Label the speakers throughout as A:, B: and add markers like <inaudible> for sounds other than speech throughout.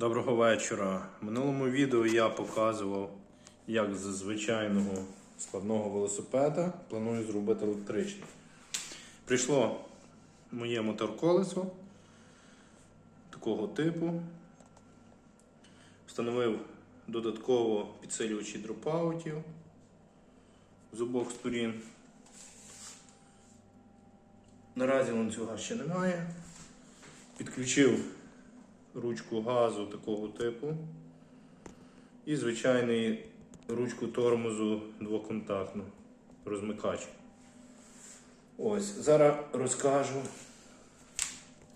A: Доброго вечора. В минулому відео я показував, як з звичайного складного велосипеда планую зробити електричний. Прийшло моє моторколесо такого типу. Встановив додатково підсилювачі дропаутів з обох сторін. Наразі ланцюга ще немає. Підключив ручку газу такого типу і звичайний ручку тормозу двоконтактну розмикач. Ось, зараз розкажу,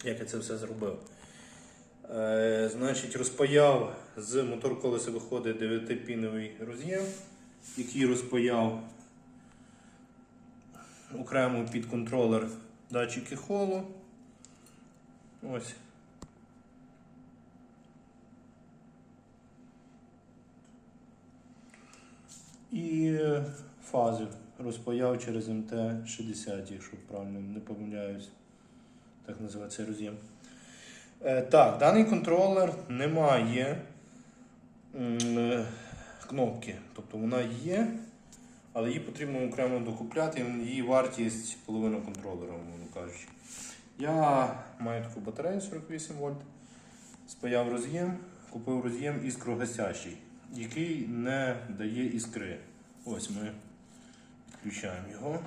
A: як я це все зробив. Е, значить, розпаяв з мотор колеса виходить 9-піновий роз'єм, який розпаяв окремо під контролер датчики холу. Ось. І фази розпаяв через МТ-60, якщо правильно не помиляюсь. Так називається роз'єм. Е, так, даний контролер не має е, кнопки. Тобто вона є, але її потрібно окремо докупляти, її вартість половина контролера, мовно кажучи. Я маю таку батарею 48 вольт, спаяв роз'єм, купив роз'єм іскрогасящий, який не дає іскри. Ось ми підключаємо його.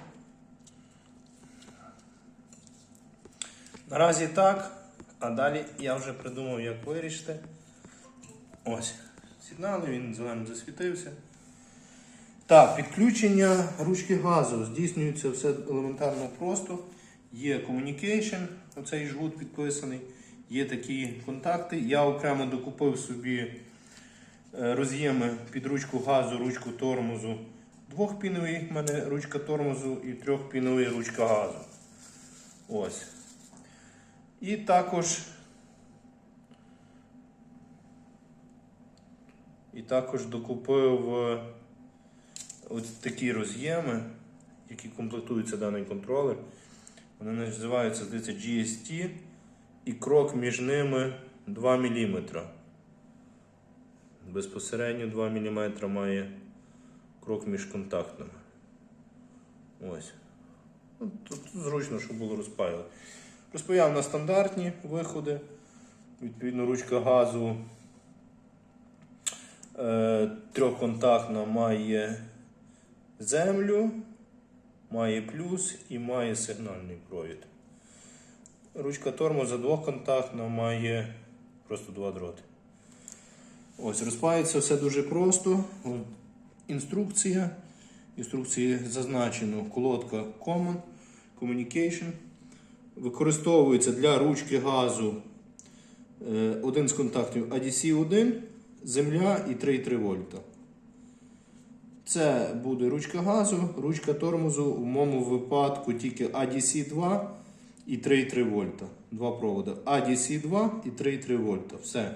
A: Наразі так, а далі я вже придумав, як вирішити. Ось, сигнали, він зеленим засвітився. Так, підключення ручки газу здійснюється все елементарно просто. Є communication, оцей жгут підписаний, є такі контакти. Я окремо докупив собі роз'єми під ручку газу, ручку тормозу. Двохпіновий в мене ручка тормозу і трьохпіновий ручка газу. Ось. І також. І також докупив е, ось такі роз'єми, які комплектуються даний контролер. Вони називаються GST і крок між ними 2 мм. Безпосередньо 2 мм має крок між контактами. Ось. Ну, Тут зручно, щоб було розпаяли. Розпаяв на стандартні виходи. Відповідно, ручка газу е, трьохконтактна має землю, має плюс і має сигнальний провід. Ручка тормоза двохконтактна має просто два дроти. Ось, розпається все дуже просто. Інструкція. Інструкції зазначено колодка Common Communication. Використовується для ручки газу е, один з контактів ADC-1, земля і 3,3 вольта. Це буде ручка газу, ручка тормозу, в моєму випадку тільки ADC-2 і 3,3 вольта. Два проводи. ADC-2 і 3,3 вольта. Все.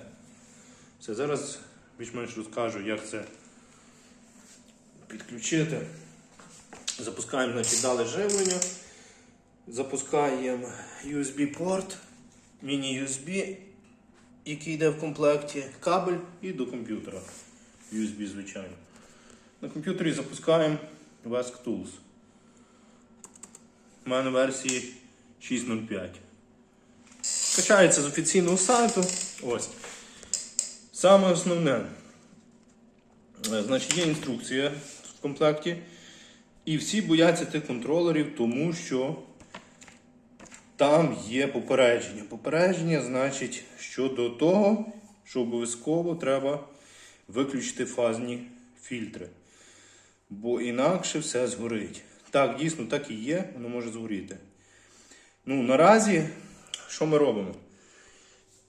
A: Все. Зараз більш-менш розкажу, як це підключити. Запускаємо значить, дали живлення. Запускаємо USB-порт, міні-USB, який йде в комплекті, кабель і до комп'ютера. USB, звичайно. На комп'ютері запускаємо Vesk Tools. У мене версії 6.05. Качається з офіційного сайту. Ось. Саме основне. Е, Значить, є інструкція в комплекті. І всі бояться тих контролерів, тому що там є попередження. Попередження значить щодо того, що обов'язково треба виключити фазні фільтри. Бо інакше все згорить. Так, дійсно, так і є, воно може згоріти. Ну, наразі, що ми робимо?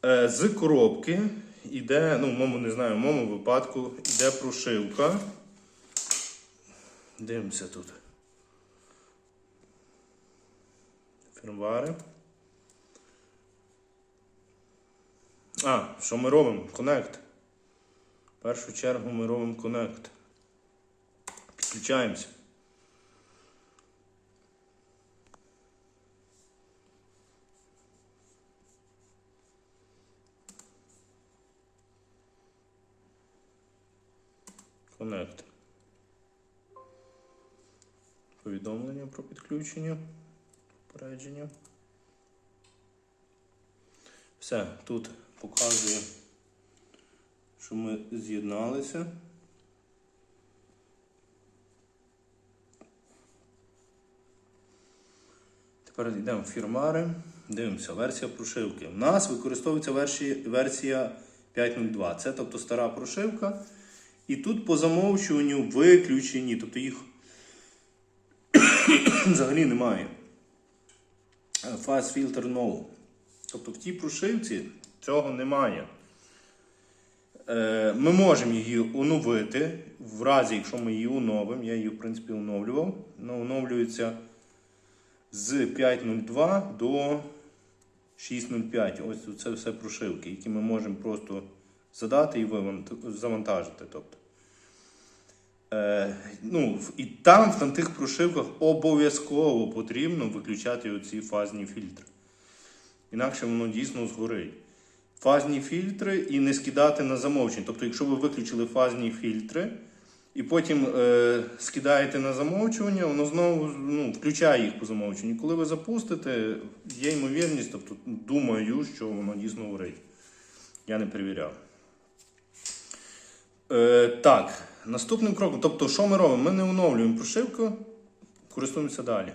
A: Е, з коробки йде, ну, в моєму не знаю, в моєму випадку йде прошивка. Дивимося тут. Фірмвари. А, що ми робимо? Connect. В першу чергу ми робимо Connect. Підключаємося. Connect. Повідомлення про підключення. Попередження. Все, тут показує, що ми з'єдналися. Тепер йдемо в фірмари, дивимося, версія прошивки. У нас використовується версія, версія 5.02. Це тобто стара прошивка. І тут по замовчуванню виключені, тобто їх <coughs> взагалі немає. Fast Filter No. Тобто в тій прошивці цього немає. Е, Ми можемо її оновити в разі, якщо ми її оновимо. Я її, в принципі, оновлював. Вона оновлюється з 5.02 до 6.05. Ось це все прошивки, які ми можемо просто задати і завантажити. Тобто. Е, ну, і там, там тих прошивках, обов'язково потрібно виключати оці фазні фільтри. Інакше воно дійсно згорить. Фазні фільтри і не скидати на замовчення. Тобто, якщо ви виключили фазні фільтри і потім е, скидаєте на замовчування, воно знову ну, включає їх по замовченню. Коли ви запустите, є ймовірність, тобто думаю, що воно дійсно горить. Я не перевіряв. Е, так, наступним кроком, тобто, що ми робимо? Ми не оновлюємо прошивку, користуємося далі.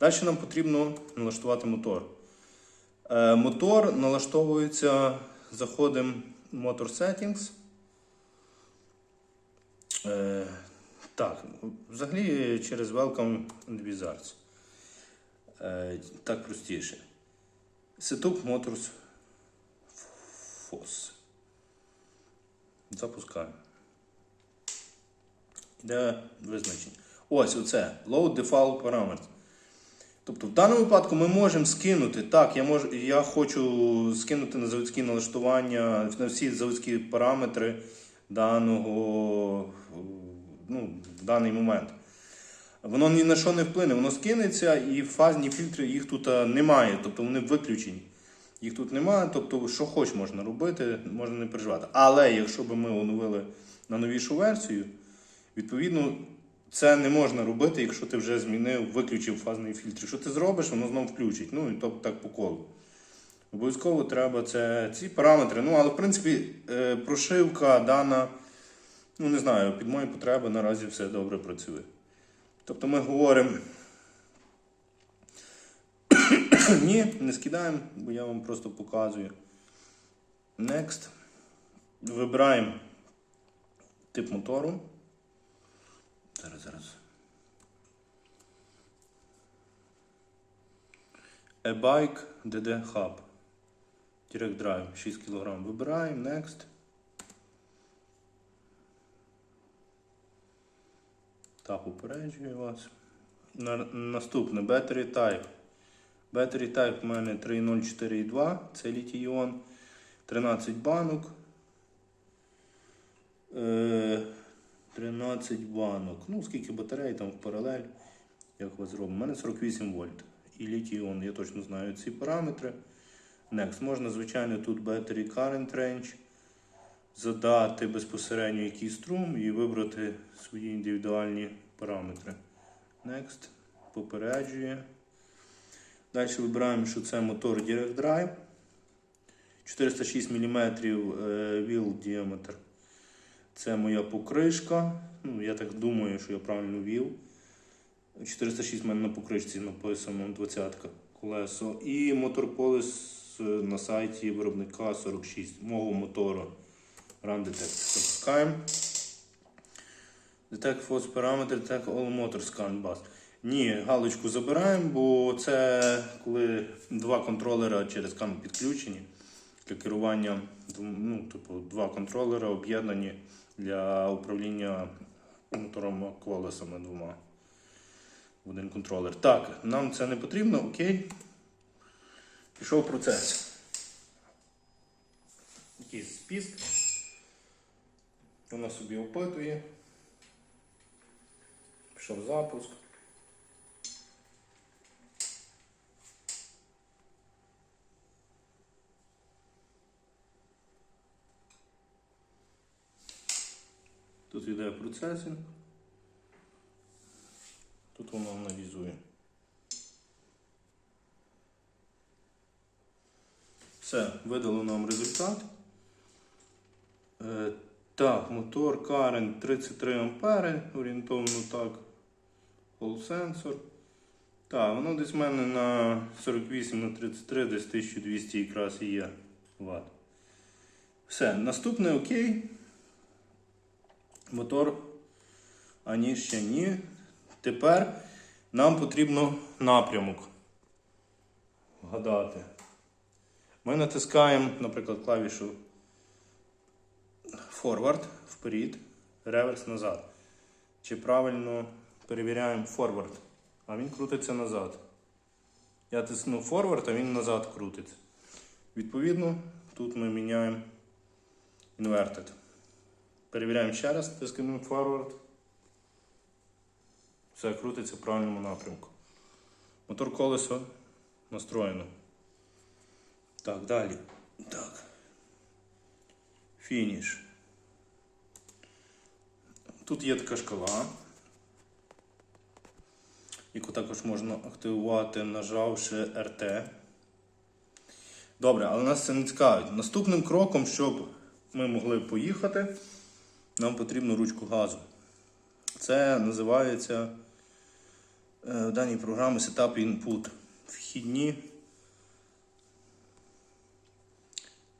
A: Далі нам потрібно налаштувати мотор. Е, мотор налаштовується, заходимо в Motor Settings. Е, так, взагалі через Welcome and Wizards. Е, так простіше. Setup Motors FOS. Запускаємо. Іде визначення. Ось оце. Load Default Parameters. Тобто в даному випадку ми можемо скинути. Так, я можу, я хочу скинути на заводські налаштування, на всі заводські параметри даного ну, в даний момент. Воно ні на що не вплине, воно скинеться і фазні фільтри їх тут немає, тобто вони виключені. Їх тут немає, тобто що хоч можна робити, можна не переживати. Але якщо б ми оновили на новішу версію, відповідно це не можна робити, якщо ти вже змінив, виключив фазний фільтр. Якщо ти зробиш, воно знову включить. Ну і тобто так по колу. Обов'язково треба це, ці параметри. Ну, але в принципі е, прошивка дана, ну не знаю, під мої потреби наразі все добре працює. Тобто ми говоримо. <clears throat> Ні, не скидаємо, бо я вам просто показую. Next. Вибираємо тип мотору. Зараз, зараз. E-Bike DD Hub. Direct Drive 6 кг. Вибираємо, Next. Так, упереджую вас. На, наступне Battery Type. Battery Type у мене 3.042, це літій-іон. 13 банок. Е, 13 банок. Ну, скільки батарей там в паралель. Як ви зробимо? У мене 48 вольт. І літій-іон, я точно знаю ці параметри. Next. Можна, звичайно, тут Battery Current Range. Задати безпосередньо який струм і вибрати свої індивідуальні параметри. Next. Попереджує. Далі вибираємо, що це мотор Direct Drive. 406 мм віл діаметр. Це моя покришка. Ну, я так думаю, що я правильно вів. 406 в на покришці написано 20 колесо. І мотор полис на сайті виробника 46 мого мотору Run Detect. Запускаємо. Detect Force Parameter, Detect All Motors Current Bus. Ні, галочку забираємо, бо це коли два контролера через кан підключені для керування, ну, типу, два контролера об'єднані для управління мотором колесами двома. В один контролер. Так, нам це не потрібно, окей. Пішов процес. Якийсь списк. Воно собі опитує. Пішов запуск. Тут йде процесинг. Тут воно аналізує. Все, видало нам результат. Е, так, мотор Current 33 ампери, орієнтовно так. Hall sensor. Так, воно десь в мене на 48 на 33, десь 1200 якраз і є Вт. Все, наступне окей. Мотор. А ні, ще ні. Тепер нам потрібно напрямок вгадати. Ми натискаємо, наприклад, клавішу forward вперед, реверс назад. Чи правильно перевіряємо forward, а він крутиться назад. Я тисну forward, а він назад крутиться. Відповідно, тут ми міняємо inverted. Перевіряємо ще раз, тискаємо forward. Все крутиться в правильному напрямку. Мотор колесо настроєно. Так, далі. Так. Фініш. Тут є така шкала, яку також можна активувати, нажавши RT. Добре, але нас це не цікавить. Наступним кроком, щоб ми могли поїхати, нам потрібно ручку газу. Це називається е, в даній програмі Setup Input. Вхідні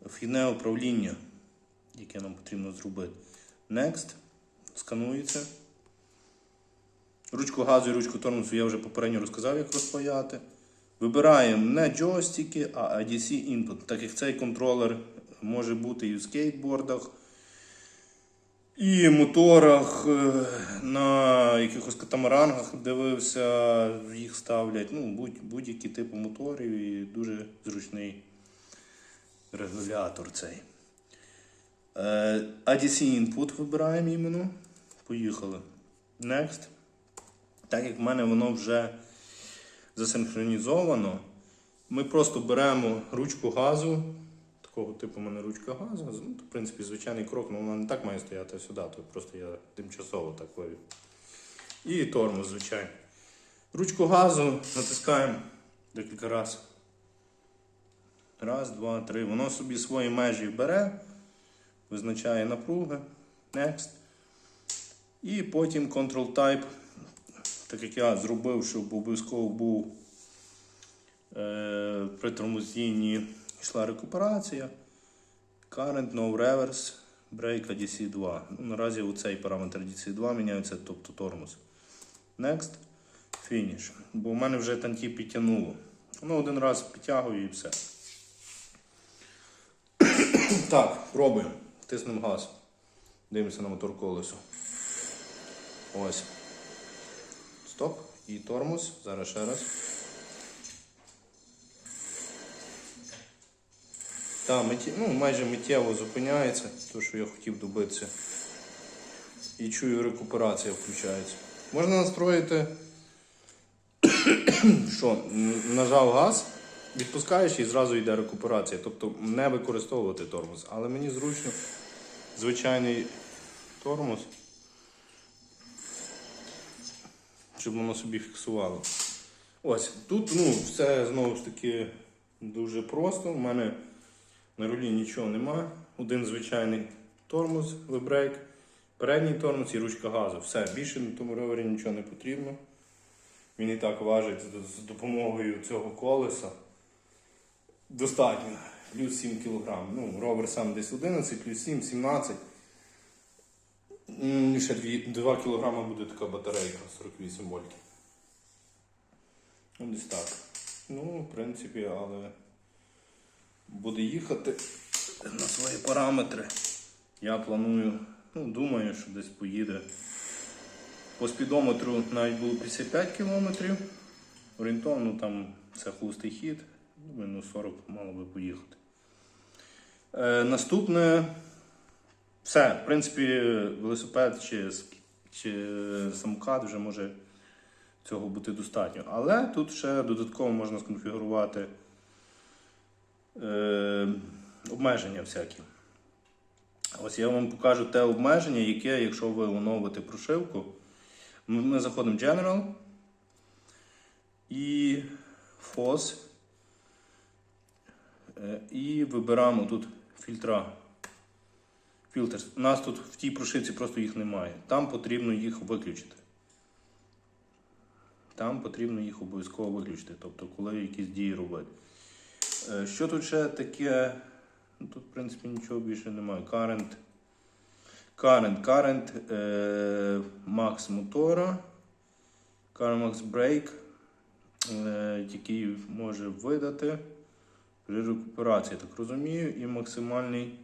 A: вхідне управління, яке нам потрібно зробити. Next. Сканується. Ручку газу і ручку тормозу я вже попередньо розказав, як розпаяти. Вибираємо не джойстики, а ADC input, так як цей контролер може бути і в скейтбордах, і моторах, е, на якихось катамаранах дивився, їх ставлять. Ну, будь- будь-які типи моторів і дуже зручний регулятор цей. Е, ADC input вибираємо іменно. Поїхали. Next. Так як в мене воно вже засинхронізовано, ми просто беремо ручку газу. Такого типу в мене ручка газу. Ну, в принципі, звичайний крок, але вона не так має стояти сюди, то просто я тимчасово так вивів. І тормоз, звичайно. Ручку газу натискаємо декілька разів. Раз, два, три. Воно собі свої межі бере, визначає напруги. Next. І потім Control Type, так як я зробив, щоб обов'язково був е, при тормозінні йшла рекуперація. Current, No Reverse, Brake ADC 2. Ну, наразі оцей параметр ADC 2 міняється, тобто тормоз. Next. Finish. Бо в мене вже танті підтягнуло. Воно один раз підтягує і все. <coughs> Так, пробуємо. Тиснемо газ. Дивимося на мотор колесо. Ось. Стоп. І тормоз. Зараз ще раз. Так, миттє... ну, майже миттєво зупиняється, то, що я хотів добитися. І чую, рекуперація включається. Можна настроїти, <coughs> що нажав газ, відпускаєш і зразу йде рекуперація. Тобто не використовувати тормоз. Але мені зручно звичайний тормоз, щоб воно собі фіксувало. Ось, тут ну, все знову ж таки дуже просто. У мене на рулі нічого нема. Один звичайний тормоз, вибрейк, передній тормоз і ручка газу. Все, більше на тому ровері нічого не потрібно. Він і так важить з- допомогою цього колеса. Достатньо. Плюс 7 кг. Ну, ровер сам десь 11, плюс 7, 17. Ще 2 кг буде така батарейка 48 вольтів. Ну, десь так. Ну, в принципі, але буде їхати на свої параметри. Я планую, ну, думаю, що десь поїде. По спідометру навіть було 55 км. Орієнтовно там це хустий хід. Думаю, ну 40 мало би поїхати. Е, наступне. Все, в принципі, велосипед чи, чи самокат вже може цього бути достатньо. Але тут ще додатково можна сконфігурувати е, обмеження всякі. Ось я вам покажу те обмеження, яке, якщо ви оновите прошивку, ми, заходимо в General і FOS. Е, І вибираємо тут фільтра. Filters. У нас тут в тій прошивці просто їх немає. Там потрібно їх виключити. Там потрібно їх обов'язково виключити, тобто коли якісь дії робити. Е, Що тут ще таке? Ну, Тут, в принципі, нічого більше немає. Current. Current, current е, max мотора. Current max brake, е, який може видати при рекуперації, так розумію, і максимальний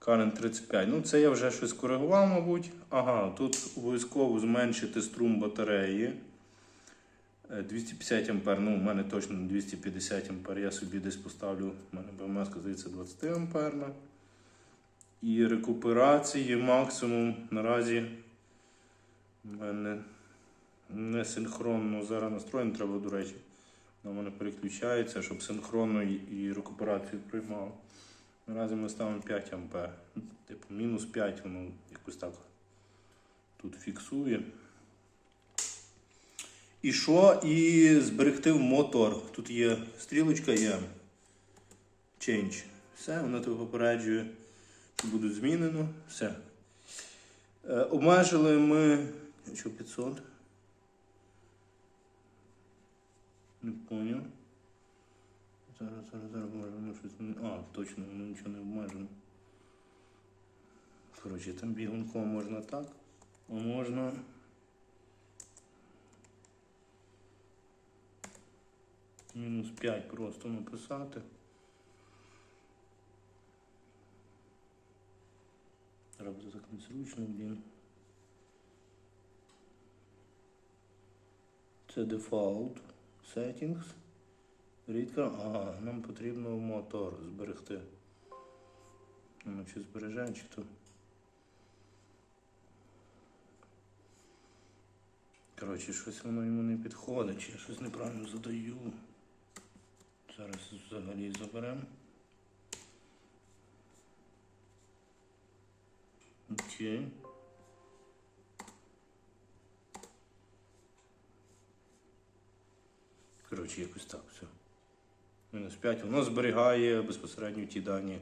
A: current 35. Ну, це я вже щось коригував, мабуть. Ага, тут обов'язково зменшити струм батареї. Е, 250 ампер, ну, у мене точно 250 ампер, я собі десь поставлю, у мене БМС, здається, 20 амперна. І рекуперації максимум наразі в мене не синхронно зараз настроєно, треба, до речі, на мене переключається, щоб синхронно і, рекуперацію приймав. Наразі ми ставимо 5 ампер. Типу мінус 5 воно якось так тут фіксує. І що? І зберегти в мотор. Тут є стрілочка є Change. Все, воно тебе попереджує, що буде змінено. Все. Е, обмежили ми. Що 500? Не поняв. Зараз, зараз, зараз, може воно щось. А, точно, воно нічого не обмежено. Коротше, там бігунком можна так, а можна. Мінус 5 просто написати. Треба буде так незручно, блін. Це default settings. Рідка. Ага, нам потрібно мотор зберегти. Ну, чи збереже, чи то. Коротше, щось воно йому не підходить, я щось неправильно задаю. Зараз взагалі заберемо. Окей. Коротше, якось так все. Мінус 5. Воно зберігає безпосередньо ті дані.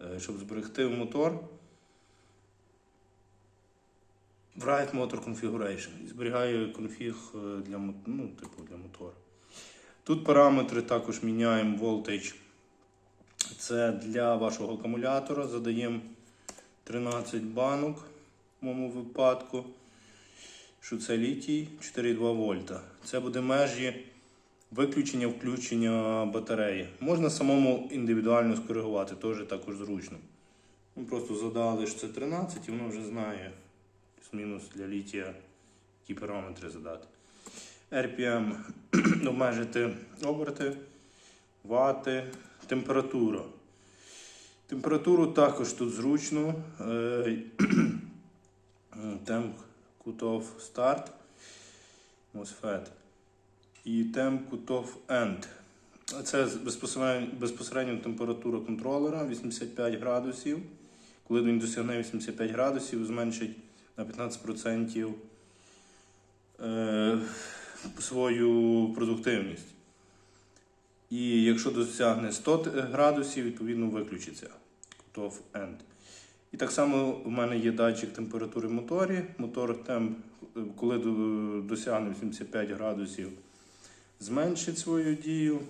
A: Е, Щоб зберегти мотор. Write Motor Configuration. Зберігає конфіг е, для, ну, типу, для мотора. Тут параметри також міняємо voltage. Це для вашого акумулятора. Задаємо 13 банок в моєму випадку. Що це літій 4,2 вольта. Це буде межі виключення, включення батареї. Можна самому індивідуально скоригувати, теж також зручно. Ми просто задали, що це 13 і воно вже знає плюс-мінус для літія які параметри задати. RPM обмежити оберти, вати, температура. Температуру також тут зручно. Е, <clears throat> Темп cutoff start, MOSFET і темп cutoff end. Це безпосередньо, безпосередньо температура контролера 85 градусів. Коли він досягне 85 градусів, зменшить на 15% е, свою продуктивність. І якщо досягне 100 градусів, відповідно виключиться cutoff end. І так само в мене є датчик температури в моторі. Мотор темп, коли досягне 85 градусів, зменшить свою дію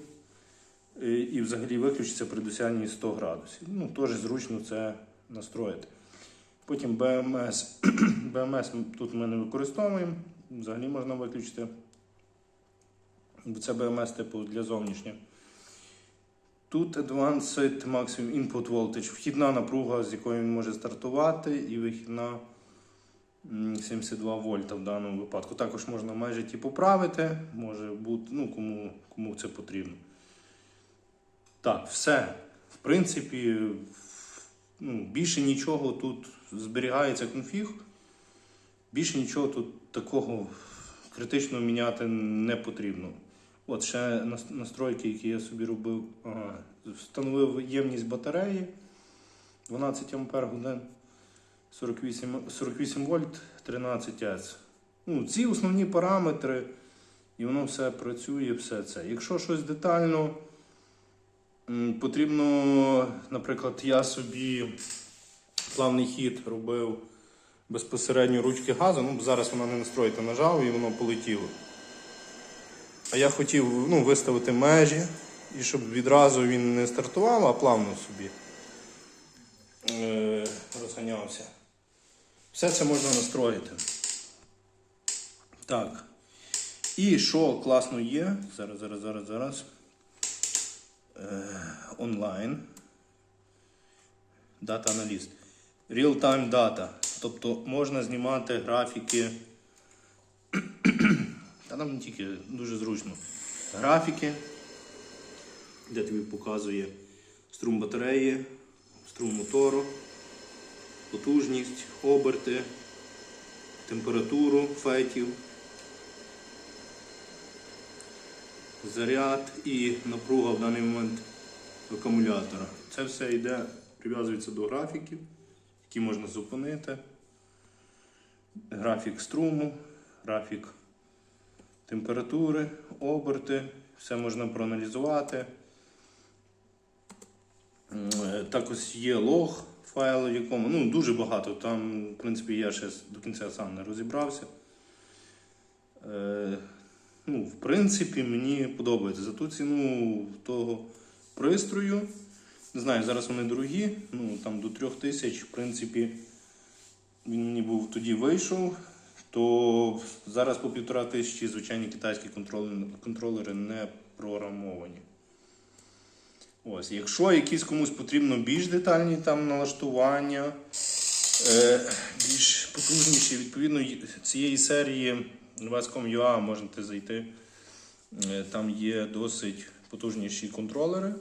A: і взагалі виключиться при досягненні 100 градусів. Ну, теж зручно це настроїти. Потім BMS. <clears throat> BMS тут ми не використовуємо, взагалі можна виключити. Це BMS типу для зовнішнього. Тут Advanced Maximum Input Voltage, вхідна напруга, з якої він може стартувати, і вихідна 72 вольта в даному випадку. Також можна майже ті поправити, може бути, ну, кому, кому це потрібно. Так, все. В принципі, ну, більше нічого тут зберігається конфіг. Більше нічого тут такого критично міняти не потрібно. От ще настройки, які я собі робив. Встановив ємність батареї 12 ампер годин, 48, 48 вольт, 13 С. Ну, ці основні параметри, і воно все працює, все це. Якщо щось детально, потрібно, наприклад, я собі плавний хід робив безпосередньо ручки газу. Ну, зараз вона не настроїта, нажав і воно полетіло. А я хотів ну, виставити межі, і щоб відразу він не стартував, а плавно собі е, розганявся. Все це можна настроїти. Так. І що класно є, зараз, зараз, зараз, зараз. Е, онлайн. Data Analyst. Real-time data. Тобто можна знімати графіки. Та там не тільки дуже зручно. Графіки, де тобі показує струм батареї, струм мотору, потужність, оберти, температуру фетів, заряд і напруга в даний момент акумулятора. Це все йде, прив'язується до графіків, які можна зупинити. Графік струму, графік температури, оберти, все можна проаналізувати. Також є лог файл, в якому ну, дуже багато. Там, в принципі, я ще до кінця сам не розібрався. Е, ну, в принципі, мені подобається. За ту ціну того пристрою. Не знаю, зараз вони дорогі, ну там до 3000, в принципі, він мені був тоді вийшов, то зараз по півтора тисячі звичайні китайські контролери, не програмовані. Ось, якщо якісь комусь потрібно більш детальні там налаштування, е, більш потужніші, відповідно цієї серії Vazcom.ua можете зайти. Е, Там є досить потужніші контролери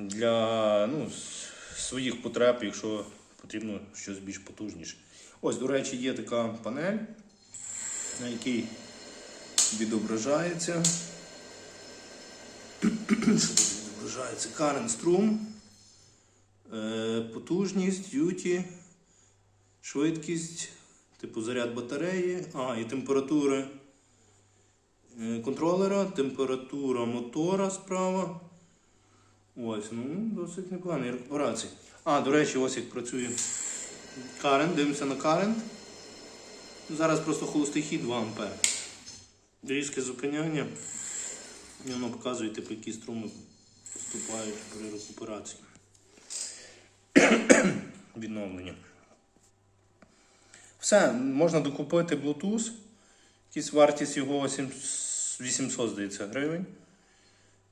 A: для ну, своїх потреб, якщо потрібно щось більш потужніше. Ось, до речі, є така панель, на якій відображається. <clears throat> Відображається? Current Strum, е, потужність, duty, швидкість, типу заряд батареї, а, і температури е, контролера, температура мотора справа. Ось, ну, досить непоганий рекуперації. А, до речі, ось як працює current, дивимося на current. Зараз просто холостий хід 2 А. Різке зупиняння. І воно показує, типу, які струми поступають при рекуперації. <coughs> Відновлення. Все, можна докупити Bluetooth. Якісь вартість його 800, здається, гривень.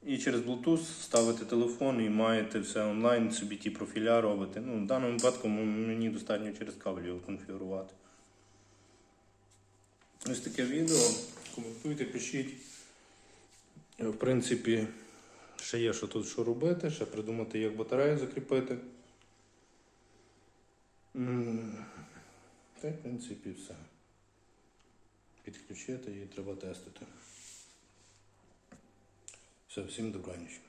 A: І через Bluetooth ставити телефон і маєте все онлайн, собі ті профіля робити. Ну, в даному випадку мені достатньо через кабель його конфігурувати. Ось таке відео. Коментуйте, пишіть. Е, В принципі, ще є що тут що робити, ще придумати, як батарею закріпити. Та й в принципі все. Підключити і треба тестити. Все, всім добраніч.